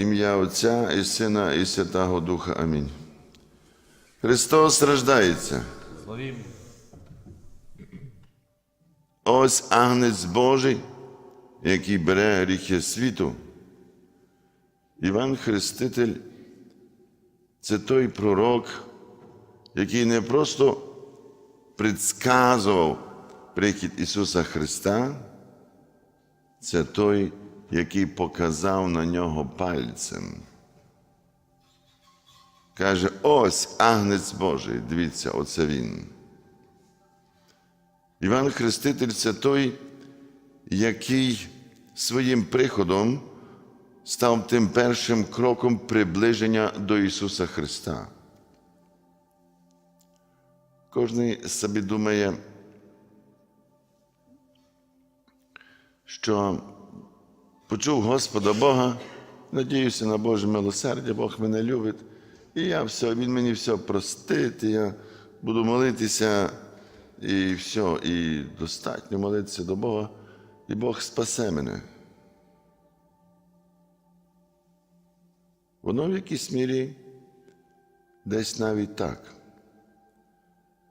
Ім'я Отця і Сина, і Святого Духа. Амінь. Христос. Славім. Ось агнець Божий, який бере гріхи світу. Іван Хреститель це той пророк, який не просто предсказував прихід Ісуса Христа, це той, який показав на нього пальцем. Каже, ось агнець Божий, дивіться, оце він. Іван Хреститель це той, який своїм приходом став тим першим кроком приближення до Ісуса Христа. Кожен собі думає, що почув Господа Бога, надіюся на Боже милосердя, Бог мене любить, і я все, Він мені все простить, і я буду молитися, і все, і достатньо молитися до Бога, і Бог спасе мене. Воно в якійсь мірі десь навіть так.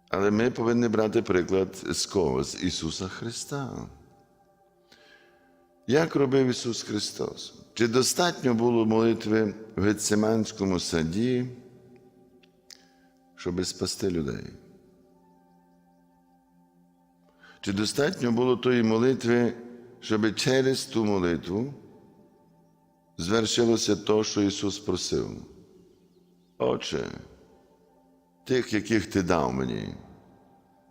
Але ми повинні брати приклад з кого? З Ісуса Христа. Як робив Ісус Христос? Чи достатньо було молитви в Гециманському саді, щоб спасти людей? Чи достатньо було тої молитви, щоб через ту молитву звершилося то, що Ісус просив? Отче, тих, яких ти дав мені,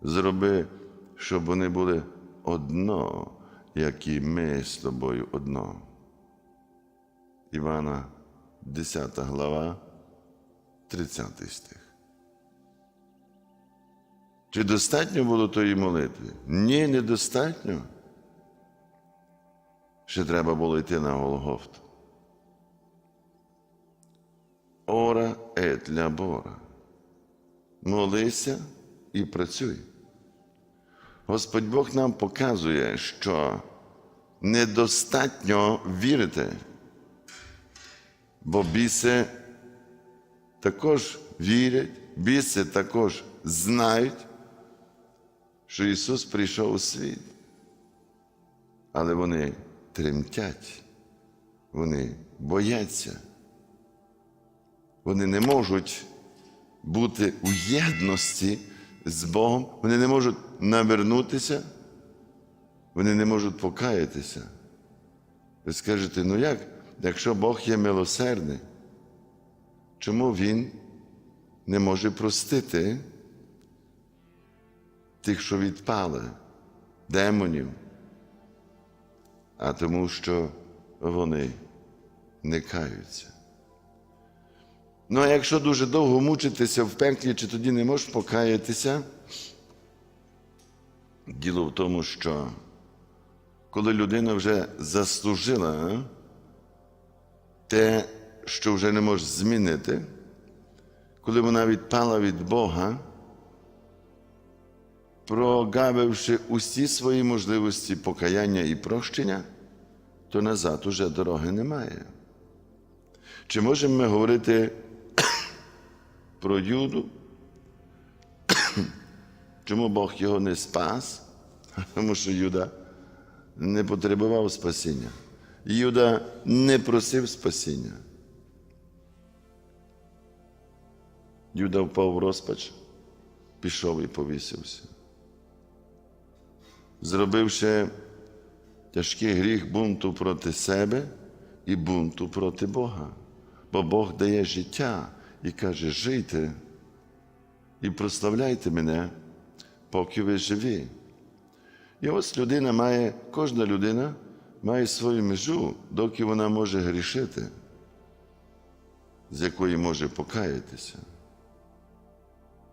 зроби, щоб вони були одно, як і ми з тобою одно. Івана, 10 глава, 30 стих. Чи достатньо було тої молитви? Ні, недостатньо. Ще треба було йти на Голгофту. Ора ет ля бора. Молися і працюй. Господь Бог нам показує, що недостатньо вірити, бо біси також вірять, біси також знають, що Ісус прийшов у світ. Але вони тремтять, вони бояться, вони не можуть бути у єдності з Богом, вони не можуть навернутися, вони не можуть покаятися. Ви скажете, ну як, якщо Бог є милосердний, чому Він не може простити тих, що відпали, демонів, а тому, що вони не каються? Ну, а якщо дуже довго мучитися в пеклі, чи тоді не можеш покаятися? Діло в тому, що коли людина вже заслужила те, що вже не може змінити, коли вона відпала від Бога, прогавивши усі свої можливості покаяння і прощення, то назад уже дороги немає. Чи можемо ми говорити про Юду? Чому Бог його не спас? Тому що Юда не потребував спасіння. Юда не просив спасіння. Юда впав в розпач, пішов і повісився. Зробивши тяжкий гріх бунту проти себе і бунту проти Бога. Бо Бог дає життя і каже: жийте і прославляйте мене, поки ви живі. І ось людина має, кожна людина має свою межу, доки вона може грішити, з якої може покаятися.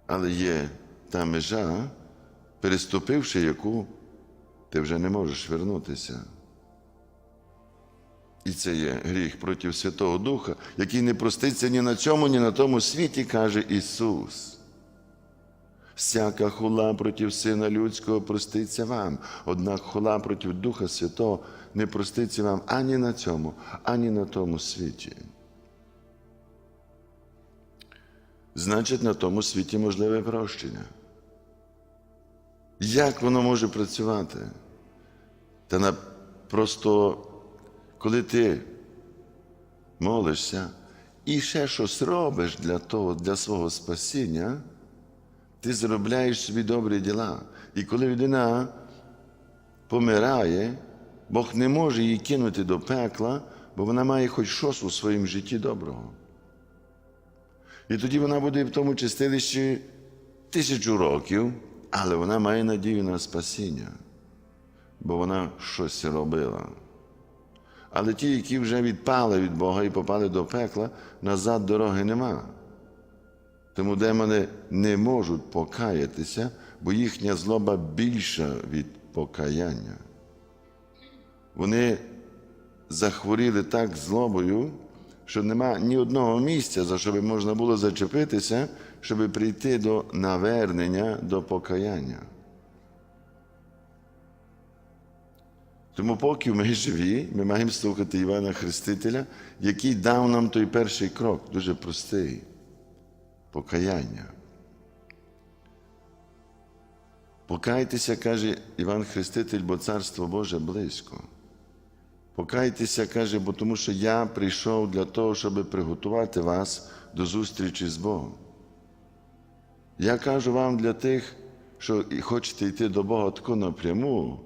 Але є та межа, переступивши яку, ти вже не можеш вернутися. І це є гріх проти Святого Духа, який не проститься ні на цьому, ні на тому світі, каже Ісус всяка хула проти Сина Людського проститься вам, однак хула проти Духа Святого не проститься вам ані на цьому, ані на тому світі. Значить, на тому світі можливе прощення. Як воно може працювати? Та на просто коли ти молишся і ще щось робиш для того, для свого спасіння ти заробляєш собі добрі діла. І коли людина помирає, Бог не може її кинути до пекла, бо вона має хоч щось у своєму житті доброго. І тоді вона буде в тому чистилищі тисячу років, але вона має надію на спасіння, бо вона щось робила. Але ті, які вже відпали від Бога і попали до пекла, назад дороги нема. Тому демони не можуть покаятися, бо їхня злоба більша від покаяння. Вони захворіли так злобою, що нема ні одного місця, за що би можна було зачепитися, щоб прийти до навернення, до покаяння. Тому, поки ми живі, ми маємо слухати Івана Хрестителя, який дав нам той перший крок, дуже простий покаяння. Покайтеся, каже Іван Хреститель, бо Царство Боже близько. Покайтеся, каже, бо тому що я прийшов для того, щоб приготувати вас до зустрічі з Богом. Я кажу вам для тих, що хочете йти до Бога тако напряму,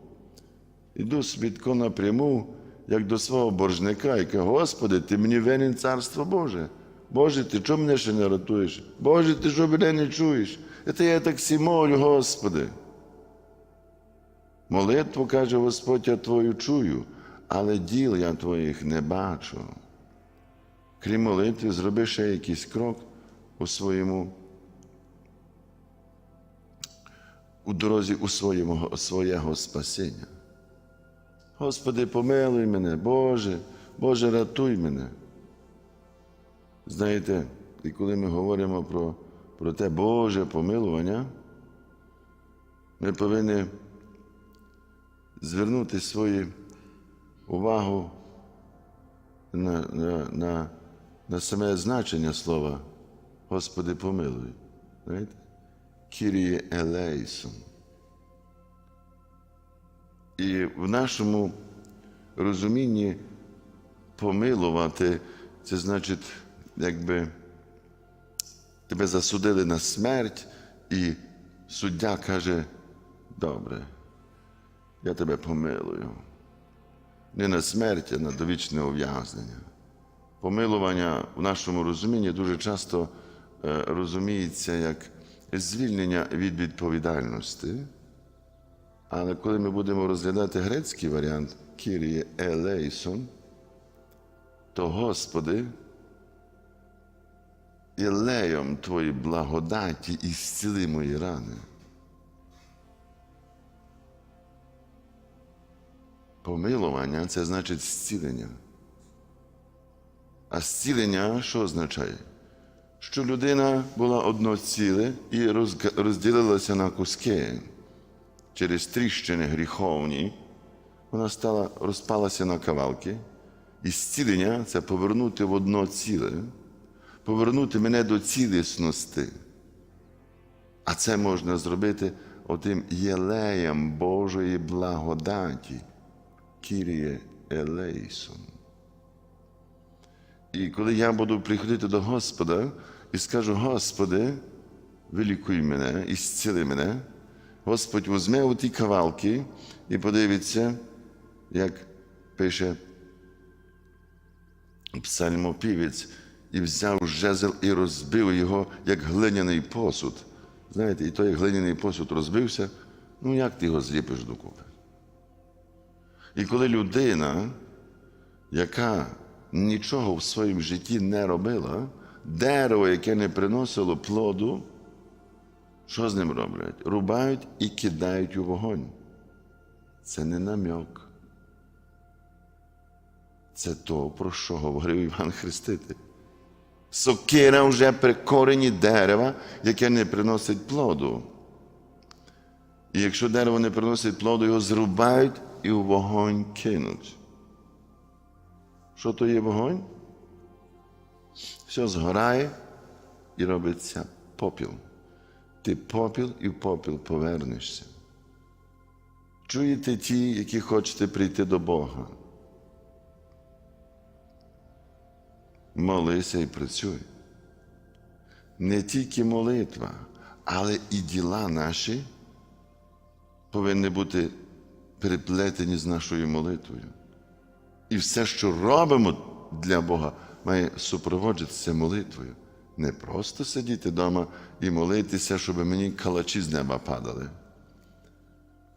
іду собі тако напряму, як до свого боржника, і кажу, Господи, ти мені винен Царство Боже. Боже, ти чого мене ще не рятуєш? Боже, ти що мене не чуєш? Це я так всі молю, Господи. Молитву, каже Господь, я Твою чую, але діл я Твоїх не бачу. Крім молитви, зроби ще якийсь крок у своєму, у дорозі у своєму, своєго спасіння. Господи, помилуй мене, Боже, Боже, рятуй мене. Знаєте, і коли ми говоримо про, про те Боже помилування, ми повинні звернути свою увагу на, на, на, на саме значення слова Господи, помилуй. Знаєте? Кіріє Елейсон. І в нашому розумінні помилувати, це значить, якби тебе засудили на смерть, і суддя каже, добре, я тебе помилую. Не на смерть, а на довічне ув'язнення. Помилування в нашому розумінні дуже часто е, розуміється як звільнення від відповідальності. Але коли ми будемо розглядати грецький варіант Кіріє Елейсон, то Господи, ілеєм Твої благодаті і зціли мої рани. Помилування це значить зцілення. А зцілення що означає? Що людина була одно ціле і розділилася на куски через тріщини гріховні, вона стала, розпалася на кавалки, і зцілення це повернути в одно ціле, повернути мене до цілісності. А це можна зробити отим єлеєм Божої благодаті, Кіріє Елейсон. І коли я буду приходити до Господа і скажу, Господи, вилікуй мене і зціли мене, Господь візьме у ті кавалки і подивиться, як пише псальмопівець, і взяв жезл і розбив його, як глиняний посуд. Знаєте, і той глиняний посуд розбився, ну як ти його зліпиш докупи? І коли людина, яка нічого в своєму житті не робила, дерево, яке не приносило плоду, що з ним роблять? Рубають і кидають у вогонь. Це не намьок. Це то, про що говорив Іван Хреститель. Сокира вже при корені дерева, яке не приносить плоду. І якщо дерево не приносить плоду, його зрубають і у вогонь кинуть. Що то є вогонь? Все згорає і робиться попіл. Ти попіл і в попіл повернешся. Чуєте ті, які хочете прийти до Бога. Молися і працюй. Не тільки молитва, але і діла наші повинні бути переплетені з нашою молитвою. І все, що робимо для Бога, має супроводжуватися молитвою. Не просто сидіти вдома і молитися, щоб мені калачі з неба падали.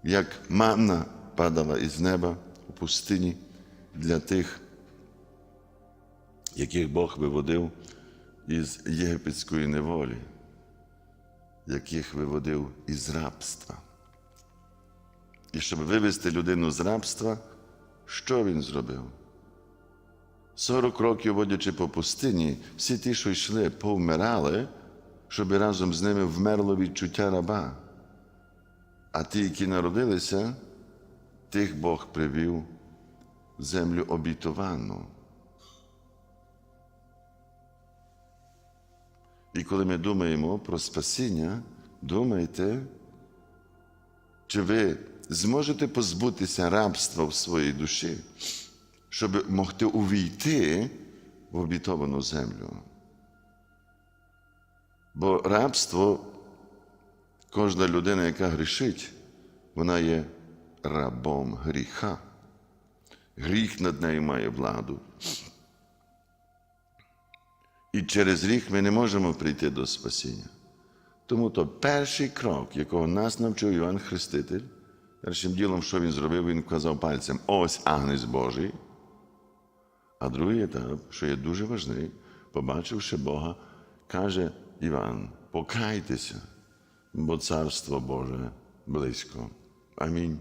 Як манна падала із неба у пустині для тих, яких Бог виводив із єгипетської неволі, яких виводив із рабства. І щоб вивести людину з рабства, що він зробив? 40 років водячи по пустині, всі ті, що йшли, повмирали, щоб разом з ними вмерло відчуття раба. А ті, які народилися, тих Бог привів землю обітовану. І коли ми думаємо про спасіння, думайте, чи ви зможете позбутися рабства в своїй душі, щоб могти увійти в обітовану землю. Бо рабство, кожна людина, яка грішить, вона є рабом гріха. Гріх над нею має владу. І через гріх ми не можемо прийти до спасіння. Тому то перший крок, якого нас навчив Іван Хреститель, першим ділом, що він зробив, він вказав пальцем: ось Агнець Божий. А другий етап, що є дуже важливий, побачивши Бога, каже Іван: покайтеся, бо царство Боже близько. Амінь.